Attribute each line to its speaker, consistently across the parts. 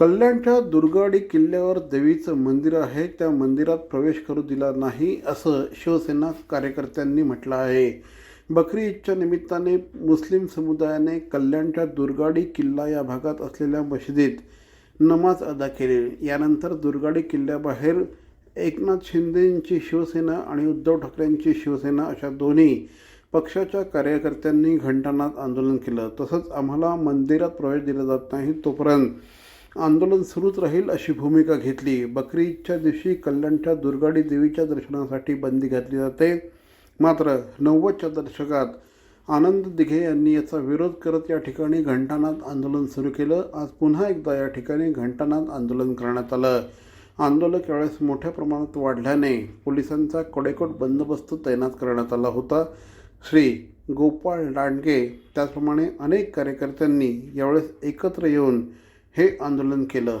Speaker 1: कल्याणच्या दुर्गाडी किल्ल्यावर देवीचं मंदिर आहे त्या मंदिरात प्रवेश करू दिला नाही असं शिवसेना कार्यकर्त्यांनी म्हटलं आहे. बकरी ईदच्या निमित्ताने मुस्लिम समुदायाने कल्याणच्या दुर्गाडी किल्ला या भागात असलेल्या मशिदीत नमाज अदा केली. यानंतर दुर्गाडी किल्ल्याबाहेर एकनाथ शिंदेंची शिवसेना आणि उद्धव ठाकरेंची शिवसेना अशा दोन्ही पक्षाच्या कार्यकर्त्यांनी घंटानाद आंदोलन केलं. तसंच आम्हाला मंदिरात प्रवेश दिला जात नाही तोपर्यंत आंदोलन सुरूच राहील अशी भूमिका घेतली. बकरीच्या दिवशी कल्याणच्या दुर्गाडी देवीच्या दर्शनासाठी बंदी घातली जाते. मात्र नव्वदच्या दशकात आनंद दिघे यांनी याचा विरोध करत या ठिकाणी घंटानाद आंदोलन सुरू केलं. आज पुन्हा एकदा या ठिकाणी घंटानाद आंदोलन करण्यात आलं. आंदोलक यावेळेस मोठ्या प्रमाणात वाढल्याने पोलिसांचा कडेकोट बंदोबस्त तैनात करण्यात आला होता. श्री गोपाळ लांडगे त्याचप्रमाणे अनेक कार्यकर्त्यांनी यावेळेस एकत्र येऊन हे आंदोलन केलं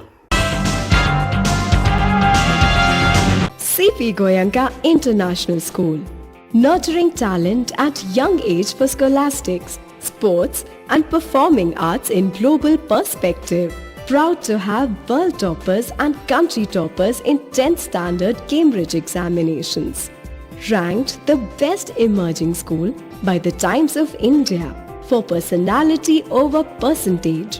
Speaker 2: CP Goyanka International School. Nurturing talent at young age for scholastics, sports, and performing arts in global perspective. Proud to have world toppers and country toppers in 10th standard Cambridge examinations. Ranked the best emerging school by the Times of India for personality over percentage.